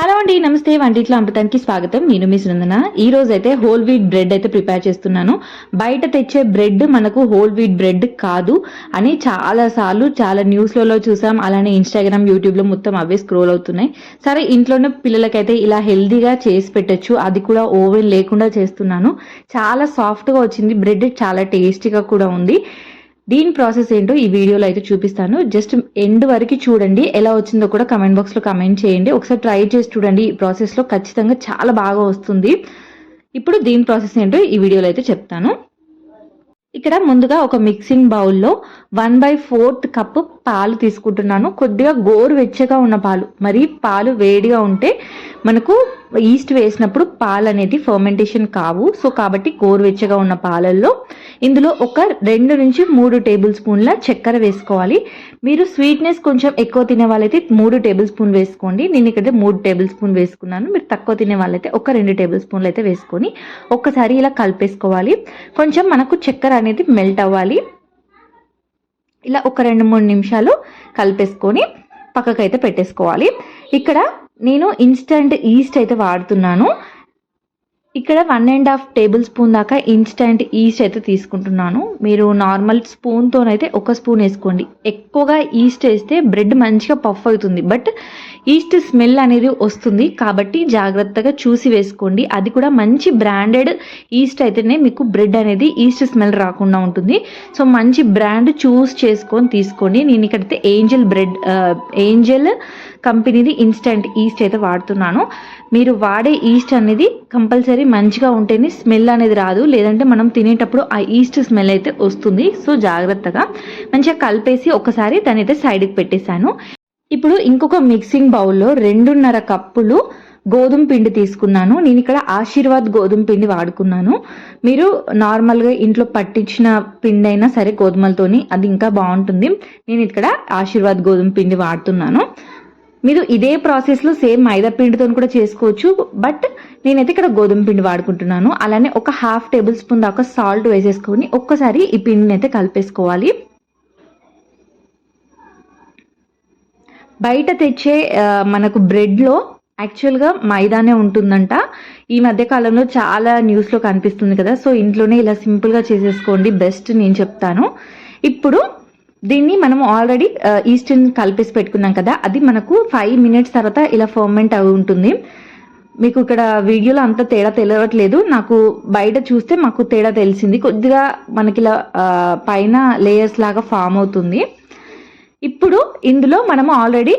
Hello అండి నమస్తే. వంటిట్లో అమృతానికి స్వాగతం. నేను మీ సునందన. ఈ రోజు అయితే హోల్ వీట్ బ్రెడ్ అయితే ప్రిపేర్ చేస్తున్నాను. బయట తెచ్చే బ్రెడ్ మనకు హోల్ వీట్ బ్రెడ్ కాదు అని చాలా సార్లు చాలా న్యూస్లలో చూసాం. అలానే ఇన్స్టాగ్రామ్ యూట్యూబ్లో మొత్తం అవే స్క్రోల్ అవుతున్నాయి. సరే ఇంట్లోనే పిల్లలకైతే ఇలా హెల్దీగా చేసి పెట్టచ్చు. అది కూడా ఓవెన్ లేకుండా చేస్తున్నాను. చాలా సాఫ్ట్గా వచ్చింది. బ్రెడ్ చాలా టేస్టీగా కూడా ఉంది. దీని ప్రాసెస్ ఏంటో ఈ వీడియోలో అయితే చూపిస్తాను. జస్ట్ ఎండ్ వరకు చూడండి. ఎలా వచ్చిందో కూడా కమెంట్ బాక్స్లో కమెంట్ చేయండి. ఒకసారి ట్రై చేసి చూడండి. ఈ ప్రాసెస్లో ఖచ్చితంగా చాలా బాగా వస్తుంది. ఇప్పుడు దీని ప్రాసెస్ ఏంటో ఈ వీడియోలో అయితే చెప్తాను. ఇక్కడ ముందుగా ఒక మిక్సింగ్ బౌల్లో వన్ బై ఫోర్త్ కప్ పాలు తీసుకుంటున్నాను. కొద్దిగా గోరు వెచ్చగా ఉన్న పాలు. మరి పాలు వేడిగా ఉంటే మనకు ఈస్ట్ వేసినప్పుడు పాలు అనేది ఫర్మెంటేషన్ కావు. సో కాబట్టి గోరువెచ్చగా ఉన్న పాలల్లో ఇందులో ఒక రెండు నుంచి మూడు టేబుల్ స్పూన్ల చక్కెర వేసుకోవాలి. మీరు స్వీట్నెస్ కొంచెం ఎక్కువ తినే వాళ్ళైతే మూడు టేబుల్ స్పూన్ వేసుకోండి. నేను ఇక్కడ మూడు టేబుల్ స్పూన్ వేసుకున్నాను. మీరు తక్కువ తినే వాళ్ళైతే ఒక రెండు టేబుల్ స్పూన్లు అయితే వేసుకొని ఒక్కసారి ఇలా కలిపేసుకోవాలి. కొంచెం మనకు చక్కెర అనేది మెల్ట్ అవ్వాలి. ఇలా ఒక రెండు మూడు నిమిషాలు కలిపేసుకొని పక్కకైతే పెట్టేసుకోవాలి. ఇక్కడ నేను ఇన్స్టంట్ ఈస్ట్ అయితే వాడుతున్నాను. ఇక్కడ one and half tablespoon దాకా ఇన్స్టంట్ ఈస్ట్ అయితే తీసుకుంటున్నాను. మీరు నార్మల్ స్పూన్తోనైతే ఒక స్పూన్ వేసుకోండి. ఎక్కువగా ఈస్ట్ వేస్తే బ్రెడ్ మంచిగా పఫ్ అవుతుంది. బట్ ఈస్ట్ స్మెల్ అనేది వస్తుంది కాబట్టి జాగ్రత్తగా చూసి వేసుకోండి. అది కూడా మంచి బ్రాండెడ్ ఈస్ట్ అయితేనే మీకు బ్రెడ్ అనేది ఈస్ట్ స్మెల్ రాకుండా ఉంటుంది. సో మంచి బ్రాండ్ చూస్ చేసుకొని తీసుకోండి. నేను ఇక్కడైతే ఏంజల్ బ్రెడ్ ఏంజల్ కంపెనీది ఇన్స్టెంట్ ఈస్ట్ అయితే వాడుతున్నాను. మీరు వాడే ఈస్ట్ అనేది కంపల్సరీ మంచిగా ఉంటేనే స్మెల్ అనేది రాదు. లేదంటే మనం తినేటప్పుడు ఆ ఈస్ట్ స్మెల్ అయితే వస్తుంది. సో జాగ్రత్తగా మంచిగా కలిపేసి ఒకసారి దాని అయితే సైడ్కి పెట్టేశాను. ఇప్పుడు ఇంకొక మిక్సింగ్ బౌల్లో రెండున్నర కప్పులు గోధుమ పిండి తీసుకున్నాను. నేను ఇక్కడ ఆశీర్వాద్ గోధుమ పిండి వాడుకున్నాను. మీరు నార్మల్గా ఇంట్లో పట్టించిన పిండి అయినా సరే గోధుమలతోని అది ఇంకా బాగుంటుంది. నేను ఇక్కడ ఆశీర్వాద్ గోధుమ పిండి వాడుతున్నాను. మీరు ఇదే ప్రాసెస్లో సేమ్ మైదా పిండితో కూడా చేసుకోవచ్చు. బట్ నేనైతే ఇక్కడ గోధుమ పిండి వాడుకుంటున్నాను. అలానే ఒక హాఫ్ టేబుల్ స్పూన్ దాకా సాల్ట్ వేసేసుకొని ఒక్కసారి ఈ పిండిని అయితే కలిపేసుకోవాలి. బయట తెచ్చే మనకు బ్రెడ్లో యాక్చువల్గా మైదానే ఉంటుందంట. ఈ మధ్య కాలంలో చాలా న్యూస్లో కనిపిస్తుంది కదా. సో ఇంట్లోనే ఇలా సింపుల్గా చేసేసుకోండి. బెస్ట్ నేను చెప్తాను. ఇప్పుడు దీన్ని మనం ఆల్రెడీ ఈస్టర్న్ కలిపేసి పెట్టుకున్నాం కదా. అది మనకు ఫైవ్ మినిట్స్ తర్వాత ఇలా ఫర్మెంట్ అవి ఉంటుంది. మీకు ఇక్కడ వీడియోలో అంత తేడా తెలియట్లేదు నాకు బయట చూస్తే మాకు తేడా తెలిసింది. కొద్దిగా మనకి ఇలా పైన లేయర్స్ లాగా ఫామ్ అవుతుంది. ఇప్పుడు ఇందులో మనము ఆల్రెడీ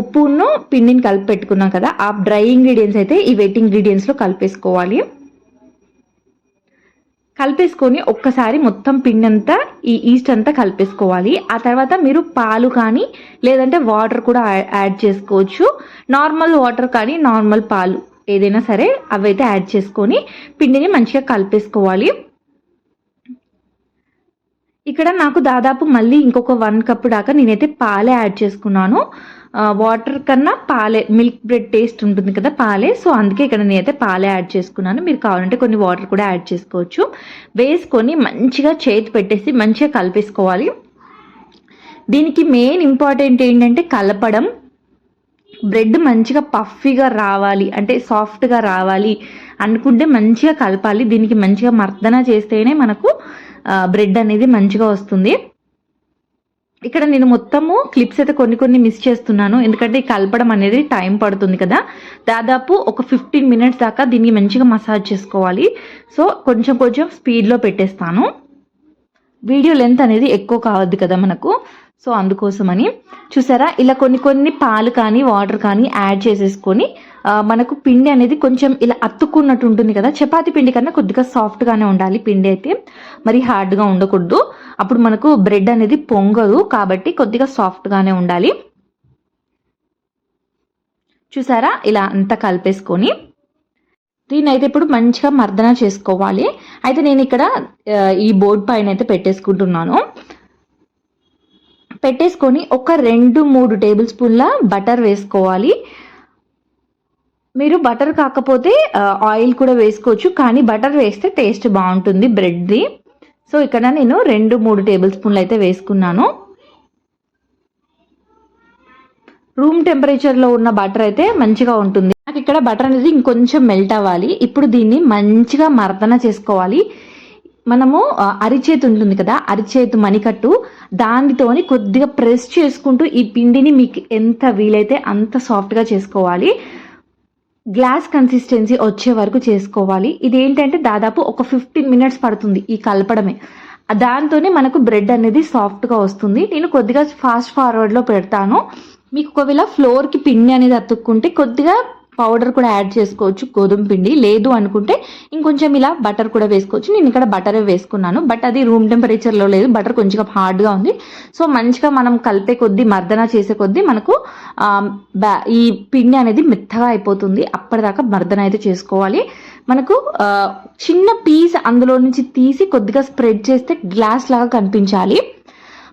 ఉప్పును పిండిని కలిపి పెట్టుకున్నాం కదా ఆ డ్రై ఇంగ్రీడియంట్స్ అయితే ఈ వెట్ ఇంగ్రీడియంట్స్లో కలిపేసుకోవాలి. కలిపేసుకొని ఒక్కసారి మొత్తం పిండి అంతా ఈ ఈస్ట్ అంతా కలిపేసుకోవాలి. ఆ తర్వాత మీరు పాలు కానీ లేదంటే వాటర్ కూడా యాడ్ చేసుకోవచ్చు. నార్మల్ వాటర్ కానీ నార్మల్ పాలు ఏదైనా సరే అవైతే యాడ్ చేసుకొని పిండిని మంచిగా కలిపేసుకోవాలి. ఇక్కడ నాకు దాదాపు మళ్ళీ ఇంకొక వన్ కప్ దాకా నేనైతే పాలే యాడ్ చేసుకున్నాను. వాటర్ కన్నా పాలే మిల్క్ బ్రెడ్ టేస్ట్ ఉంటుంది కదా పాలే. సో అందుకే ఇక్కడ నేనైతే పాలే యాడ్ చేసుకున్నాను. మీరు కావాలంటే కొన్ని వాటర్ కూడా యాడ్ చేసుకోవచ్చు. వేసుకొని మంచిగా చేతి పెట్టేసి మంచిగా కలిపేసుకోవాలి. దీనికి మెయిన్ ఇంపార్టెంట్ ఏంటంటే కలపడం. బ్రెడ్ మంచిగా పఫీగా రావాలి అంటే సాఫ్ట్గా రావాలి అనుకుంటే మంచిగా కలపాలి. దీనికి మంచిగా మర్దన చేస్తేనే మనకు బ్రెడ్ అనేది మంచిగా వస్తుంది. ఇక్కడ నేను మొత్తము క్లిప్స్ అయితే కొన్ని కొన్ని మిస్ చేస్తున్నాను. ఎందుకంటే కలపడం అనేది టైం పడుతుంది కదా. దాదాపు ఒక ఫిఫ్టీన్ మినిట్స్ దాకా దీన్ని మంచిగా మసాజ్ చేసుకోవాలి. సో కొంచెం కొంచెం స్పీడ్లో పెట్టేస్తాను. వీడియో లెంత్ అనేది ఎక్కువ కావద్దు కదా మనకు. సో అందుకోసమని. చూసారా? ఇలా కొన్ని కొన్ని పాలు కానీ వాటర్ కానీ యాడ్ చేసేసుకొని మనకు పిండి అనేది కొంచెం ఇలా అత్తుకున్నట్టు ఉంటుంది కదా. చపాతీ పిండి కన్నా కొద్దిగా సాఫ్ట్గానే ఉండాలి పిండి అయితే. మరి హార్డ్గా ఉండకూడదు. అప్పుడు మనకు బ్రెడ్ అనేది పొంగదు కాబట్టి కొద్దిగా సాఫ్ట్గానే ఉండాలి. చూసారా? ఇలా అంతా కలిపేసుకొని. దీన్ని అయితే ఇప్పుడు మంచిగా మర్దన చేసుకోవాలి. అయితే నేను ఇక్కడ ఈ బోర్డ్ పైన అయితే పెట్టేసుకుంటున్నాను. పెట్టేసుకొని ఒక రెండు మూడు టేబుల్ స్పూన్ల బటర్ వేసుకోవాలి. మీరు బటర్ కాకపోతే ఆయిల్ కూడా వేసుకోవచ్చు కానీ బటర్ వేస్తే టేస్ట్ బాగుంటుంది బ్రెడ్ది. సో ఇక్కడ నేను రెండు మూడు టేబుల్ స్పూన్లు అయితే వేసుకున్నాను. రూమ్ టెంపరేచర్లో ఉన్న బటర్ అయితే మంచిగా ఉంటుంది. నాకు ఇక్కడ బటర్ అనేది ఇంకొంచెం మెల్ట్ అవ్వాలి. ఇప్పుడు దీన్ని మంచిగా మర్దన చేసుకోవాలి. మనము అరిచేతి ఉంటుంది కదా అరిచేతి మణికట్టు దానితోని కొద్దిగా ప్రెస్ చేసుకుంటూ ఈ పిండిని మీకు ఎంత వీలైతే అంత సాఫ్ట్గా చేసుకోవాలి. గ్లాస్ కన్సిస్టెన్సీ వచ్చే వరకు చేసుకోవాలి. ఇది ఏంటంటే దాదాపు ఒక ఫిఫ్టీన్ మినిట్స్ పడుతుంది ఈ కలపడమే. దాంతోనే మనకు బ్రెడ్ అనేది సాఫ్ట్గా వస్తుంది. నేను కొద్దిగా ఫాస్ట్ ఫార్వర్డ్లో పెడతాను. మీకు ఒకవేళ ఫ్లోర్కి పిండి అనేది అతుక్కుంటే కొద్దిగా పౌడర్ కూడా యాడ్ చేసుకోవచ్చు గోధుమ పిండి. లేదు అనుకుంటే ఇంకొంచెం ఇలా బటర్ కూడా వేసుకోవచ్చు. నేను ఇక్కడ బటరే వేసుకున్నాను. బట్ అది రూమ్ టెంపరేచర్లో లేదు. బటర్ కొంచెం హార్డ్గా ఉంది. సో మంచిగా మనం కలిపే కొద్దీ మర్దన చేసే కొద్దీ మనకు బ్యా- ఈ పిండి అనేది మెత్తగా అయిపోతుంది. అప్పటిదాకా మర్దన అయితే చేసుకోవాలి. మనకు చిన్న పీస్ అందులో నుంచి తీసి కొద్దిగా స్ప్రెడ్ చేస్తే గ్లాస్ లాగా కనిపించాలి.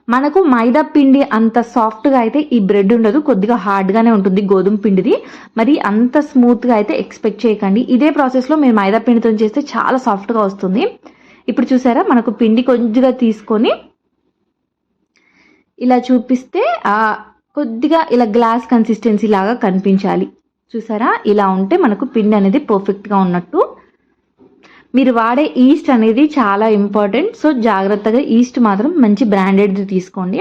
మనకు మైదా పిండి అంత సాఫ్ట్గా అయితే ఈ బ్రెడ్ ఉండదు. కొద్దిగా హార్డ్గానే ఉంటుంది గోధుమ పిండిది. మరి అంత స్మూత్గా అయితే ఎక్స్పెక్ట్ చేయకండి. ఇదే ప్రాసెస్లో మీరు మైదా పిండితో చేస్తే చాలా సాఫ్ట్గా వస్తుంది. ఇప్పుడు చూసారా? మనకు పిండి కొద్దిగా తీసుకొని ఇలా చూపిస్తే కొద్దిగా ఇలా గ్లాస్ కన్సిస్టెన్సీ లాగా కనిపించాలి. చూసారా? ఇలా ఉంటే మనకు పిండి అనేది పర్ఫెక్ట్గా ఉన్నట్టు మీరు వాడే ఈస్ట్ అనేది చాలా ఇంపార్టెంట్ సో జాగ్రత్తగా ఈస్ట్ మాత్రం మంచి బ్రాండెడ్ది తీసుకోండి.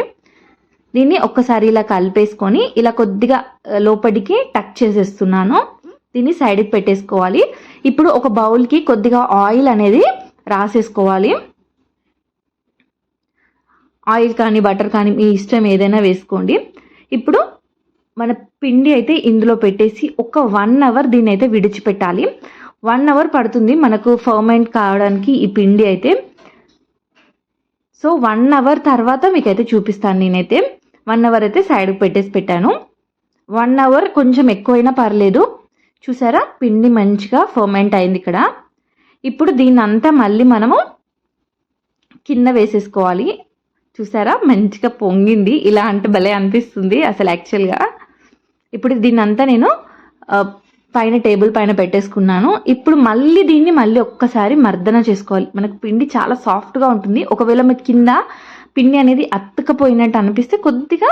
దీన్ని ఒక్కసారి ఇలా కలిపేసుకొని ఇలా కొద్దిగా లోపలికి టక్ చేసేస్తున్నాను. దీన్ని సైడ్కి పెట్టేసుకోవాలి. ఇప్పుడు ఒక బౌల్కి కొద్దిగా ఆయిల్ అనేది రాసేసుకోవాలి. ఆయిల్ కానీ బటర్ కానీ మీ ఇష్టం ఏదైనా వేసుకోండి. ఇప్పుడు మన పిండి అయితే ఇందులో పెట్టేసి ఒక వన్ అవర్ దీన్ని అయితే విడిచిపెట్టాలి. వన్ అవర్ పడుతుంది మనకు ఫర్మెంట్ కావడానికి ఈ పిండి అయితే. సో వన్ అవర్ తర్వాత మీకైతే చూపిస్తాను నేనైతే. వన్ అవర్ అయితే సైడ్కి పెట్టేసి పెట్టాను. వన్ అవర్ కొంచెం ఎక్కువైనా పర్లేదు. చూసారా? పిండి మంచిగా ఫర్మెంట్ అయింది ఇక్కడ. ఇప్పుడు దీన్ని అంతా మళ్ళీ మనము కింద వేసేసుకోవాలి. చూసారా? మంచిగా పొంగింది. ఇలా అంటే భలే అనిపిస్తుంది అసలు యాక్చువల్గా ఇప్పుడు దీన్నంతా నేను పైన టేబుల్ పైన పెట్టేసుకున్నాను. ఇప్పుడు మళ్ళీ దీన్ని మళ్ళీ ఒక్కసారి మర్దన చేసుకోవాలి. మనకు పిండి చాలా సాఫ్ట్గా ఉంటుంది. ఒకవేళ మీకు కింద పిండి అనేది అత్తకపోయినట్టు అనిపిస్తే కొద్దిగా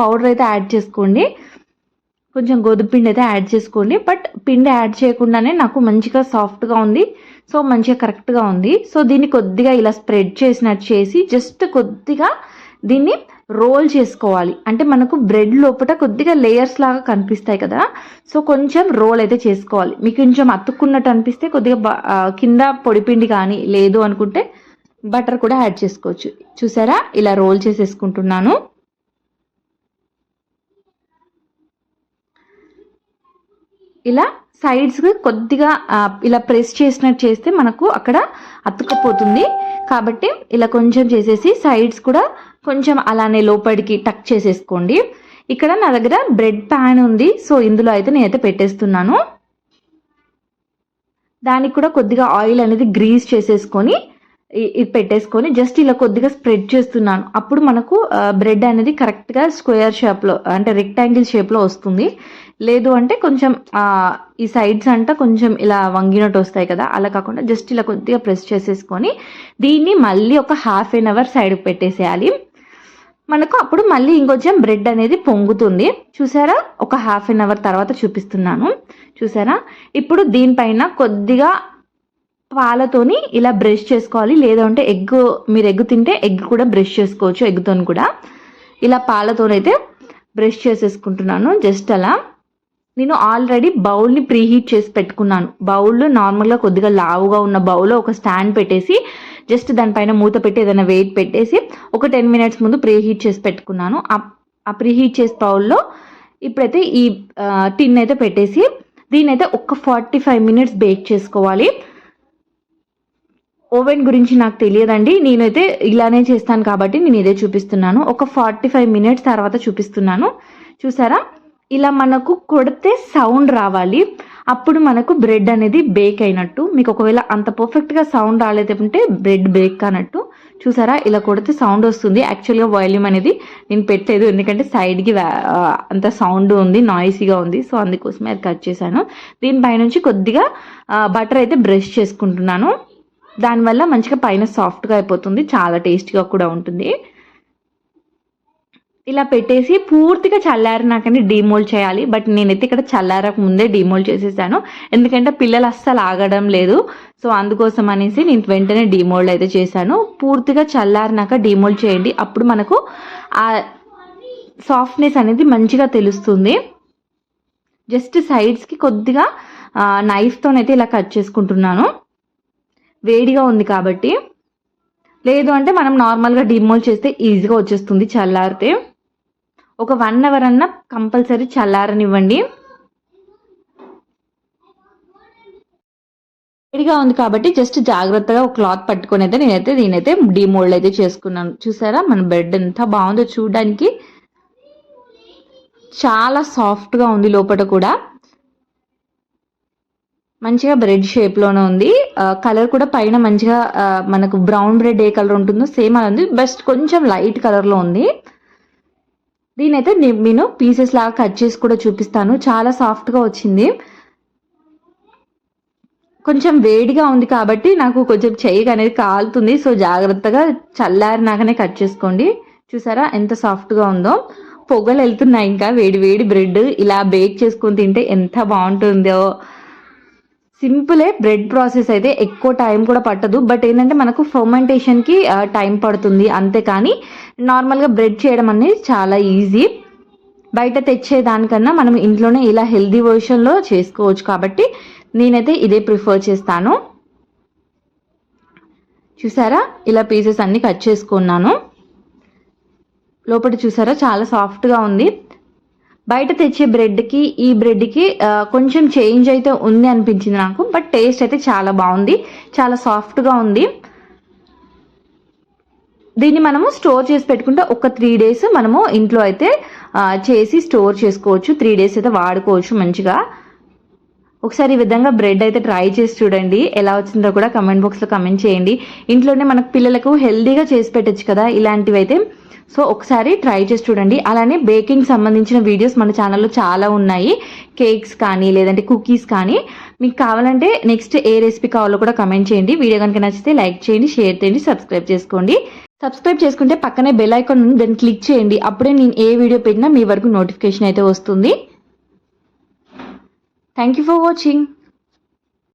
పౌడర్ అయితే యాడ్ చేసుకోండి. కొంచెం గోధుమ పిండి అయితే యాడ్ చేసుకోండి. బట్ పిండి యాడ్ చేయకుండానే నాకు మంచిగా సాఫ్ట్గా ఉంది. సో మంచిగా కరెక్ట్గా ఉంది. సో దీన్ని కొద్దిగా ఇలా స్ప్రెడ్ చేసినట్టు చేసి జస్ట్ కొద్దిగా దీన్ని రోల్ చేసుకోవాలి. అంటే మనకు బ్రెడ్ లోపల కొద్దిగా లేయర్స్ లాగా కనిపిస్తాయి కదా. సో కొంచెం రోల్ అయితే చేసుకోవాలి. మీకు కొంచెం అతుక్కున్నట్టు అనిపిస్తే కొద్దిగా కింద పొడిపిండి కానీ లేదు అనుకుంటే బటర్ కూడా యాడ్ చేసుకోవచ్చు. చూసారా? ఇలా రోల్ చేసేసుకుంటున్నాను. ఇలా సైడ్స్ కొద్దిగా ఇలా ప్రెస్ చేసినట్టు చేస్తే మనకు అక్కడ అతుక్కపోతుంది. కాబట్టి ఇలా కొంచెం చేసేసి సైడ్స్ కూడా కొంచెం అలానే లోపలికి టక్ చేసేసుకోండి. ఇక్కడ నా దగ్గర బ్రెడ్ ప్యాన్ ఉంది. సో ఇందులో అయితే నేనైతే పెట్టేస్తున్నాను. దానికి కూడా కొద్దిగా ఆయిల్ అనేది గ్రీస్ చేసేసుకొని ఇది పెట్టేసుకొని జస్ట్ ఇలా కొద్దిగా స్ప్రెడ్ చేస్తున్నాను. అప్పుడు మనకు బ్రెడ్ అనేది కరెక్ట్గా స్క్వేర్ షేప్లో అంటే రెక్టాంగిల్ షేప్లో వస్తుంది. లేదు అంటే కొంచెం ఈ సైడ్స్ అంతా కొంచెం ఇలా వంగినట్టు వస్తాయి కదా అలా కాకుండా జస్ట్ ఇలా కొద్దిగా ప్రెస్ చేసేసుకొని దీన్ని మళ్ళీ ఒక హాఫ్ ఎన్ అవర్ సైడ్కి పెట్టేసేయాలి. మనకు అప్పుడు మళ్ళీ ఇంకొంచెం బ్రెడ్ అనేది పొంగుతుంది. చూసారా? ఒక హాఫ్ అన్ అవర్ తర్వాత చూపిస్తున్నాను. చూసారా? ఇప్పుడు దీనిపైన కొద్దిగా పాలతోని ఇలా బ్రష్ చేసుకోవాలి. లేదంటే ఎగ్ మీరు ఎగ్ తింటే ఎగ్ కూడా బ్రష్ చేసుకోవచ్చు ఎగ్తో కూడా. ఇలా పాలతోనైతే బ్రష్ చేసేసుకుంటున్నాను. జస్ట్ అలా. నేను ఆల్రెడీ బౌల్ని ప్రీహీట్ చేసి పెట్టుకున్నాను. బౌల్ నార్మల్గా కొద్దిగా లావుగా ఉన్న బౌల్లో ఒక స్టాండ్ పెట్టేసి జస్ట్ దానిపైన మూత పెట్టి ఏదైనా వెయిట్ పెట్టేసి ఒక టెన్ మినిట్స్ ముందు ప్రీహీట్ చేసి పెట్టుకున్నాను. ఆ- ఆ ప్రీహీట్ చేసి బౌల్లో ఇప్పుడైతే ఈ టిన్ అయితే పెట్టేసి దీని అయితే ఒక ఫార్టీ ఫైవ్ మినిట్స్ బేక్ చేసుకోవాలి. ఓవెన్ గురించి నాకు తెలియదండి. నేనైతే ఇలానే చేస్తాను కాబట్టి నేను ఇదే చూపిస్తున్నాను. ఒక ఫార్టీ ఫైవ్ మినిట్స్ తర్వాత చూపిస్తున్నాను. చూసారా? ఇలా మనకు కొడితే సౌండ్ రావాలి. అప్పుడు మనకు బ్రెడ్ అనేది బేక్ అయినట్టు. మీకు ఒకవేళ అంత పర్ఫెక్ట్గా సౌండ్ రాలేదంటే బ్రెడ్ బేక్ అన్నట్టు. చూసారా? ఇలా కొడితే సౌండ్ వస్తుంది. యాక్చువల్గా వాల్యూమ్ అనేది నేను పెట్టలేదు. ఎందుకంటే సైడ్కి అంత సౌండ్ ఉంది నాయిసీగా ఉంది. సో అందుకోసమే అది కట్ చేశాను. దీనిపైనుంచి కొద్దిగా బటర్ అయితే బ్రష్ చేసుకుంటున్నాను. దానివల్ల మంచిగా పైన సాఫ్ట్గా అయిపోతుంది. చాలా టేస్టీగా కూడా ఉంటుంది. ఇలా పెట్టేసి పూర్తిగా చల్లారినాకనే డీమోల్డ్ చేయాలి. బట్ నేనైతే ఇక్కడ చల్లారక ముందే డీమోల్డ్ చేసేసాను. ఎందుకంటే పిల్లలు అస్సలు ఆగడం లేదు. సో అందుకోసం అనేసి నేను వెంటనే డీమోల్డ్ అయితే చేశాను. పూర్తిగా చల్లారినాక డీమోల్డ్ చేయండి. అప్పుడు మనకు ఆ సాఫ్ట్నెస్ అనేది మంచిగా తెలుస్తుంది. జస్ట్ సైడ్స్కి కొద్దిగా నైఫ్తోనైతే ఇలా కట్ చేసుకుంటున్నాను. వేడిగా ఉంది కాబట్టి. లేదు అంటే మనం నార్మల్గా డిమోల్ చేస్తే ఈజీగా వచ్చేస్తుంది చల్లారితే. ఒక వన్ అవర్ అన్న కంపల్సరీ చల్లారనివ్వండి. వేడిగా ఉంది కాబట్టి జస్ట్ జాగ్రత్తగా ఒక క్లాత్ పట్టుకొని అయితే నేనైతే దీనైతే డిమోల్డ్ అయితే చేసుకున్నాను. చూసారా? మన బెడ్ ఎంత బాగుందో చూడడానికి. చాలా సాఫ్ట్గా ఉంది లోపల కూడా. మంచిగా బ్రెడ్ షేప్లోనే ఉంది. కలర్ కూడా పైన మంచిగా మనకు బ్రౌన్ బ్రెడ్ ఏ కలర్ ఉంటుందో సేమ్ అలా ఉంది. బెస్ట్ కొంచెం లైట్ కలర్లో ఉంది. దీనైతే నేను పీసెస్ లాగా కట్ చేసి కూడా చూపిస్తాను. చాలా సాఫ్ట్గా వచ్చింది. కొంచెం వేడిగా ఉంది కాబట్టి నాకు కొంచెం చెయ్యి అనేది కాలుతుంది. సో జాగ్రత్తగా చల్లారినాకనే కట్ చేసుకోండి. చూసారా ఎంత సాఫ్ట్గా ఉందో. పొగలు వెళ్తున్నాయి ఇంకా. వేడి వేడి బ్రెడ్ ఇలా బేక్ చేసుకొని తింటే ఎంత బాగుంటుందో. సింపులే బ్రెడ్ ప్రాసెస్ అయితే ఎక్కువ టైం కూడా పట్టదు. బట్ ఏంటంటే మనకు ఫర్మెంటేషన్కి టైం పడుతుంది అంతే కానీ నార్మల్గా బ్రెడ్ చేయడం అనేది చాలా ఈజీ. బయట తెచ్చే దానికన్నా మనం ఇంట్లోనే ఇలా హెల్దీ వర్షన్లో చేసుకోవచ్చు కాబట్టి నేనైతే ఇదే ప్రిఫర్ చేస్తాను. చూసారా? ఇలా పీసెస్ అన్నీ కట్ చేసుకున్నాను. లోపల చూసారా? చాలా సాఫ్ట్గా ఉంది. బయట తెచ్చే బ్రెడ్కి ఈ బ్రెడ్కి కొంచెం చేంజ్ అయితే ఉంది అనిపించింది నాకు బట్ టేస్ట్ అయితే చాలా బాగుంది చాలా సాఫ్ట్గా ఉంది. దీన్ని మనము స్టోర్ చేసి పెట్టుకుంటే ఒక త్రీ డేస్ మనము ఇంట్లో అయితే చేసి స్టోర్ చేసుకోవచ్చు త్రీ డేస్ అయితే వాడుకోవచ్చు మంచిగా. ఒకసారి ఈ విధంగా బ్రెడ్ అయితే ట్రై చేసి చూడండి ఎలా వచ్చిందో కూడా కమెంట్ బాక్స్లో కమెంట్ చేయండి. ఇంట్లోనే మనకు పిల్లలకు హెల్దీగా చేసి పెట్టచ్చు కదా ఇలాంటివి అయితే సో ఒకసారి ట్రై చేసి చూడండి. అలానే బేకింగ్ సంబంధించిన వీడియోస్ మన ఛానల్లో చాలా ఉన్నాయి. కేక్స్ కానీ లేదంటే కుకీస్ కానీ. మీకు కావాలంటే నెక్స్ట్ ఏ రెసిపీ కావాలో కూడా కమెంట్ చేయండి. వీడియో కనుక నచ్చితే లైక్ చేయండి షేర్ చేయండి సబ్స్క్రైబ్ చేసుకోండి. సబ్స్క్రైబ్ చేసుకుంటే పక్కనే బెల్ ఐకాన్ ఉంది. దాన్ని క్లిక్ చేయండి. అప్పుడే నేను ఏ వీడియో పెట్టినా మీ వరకు నోటిఫికేషన్ అయితే వస్తుంది. Thank you for watching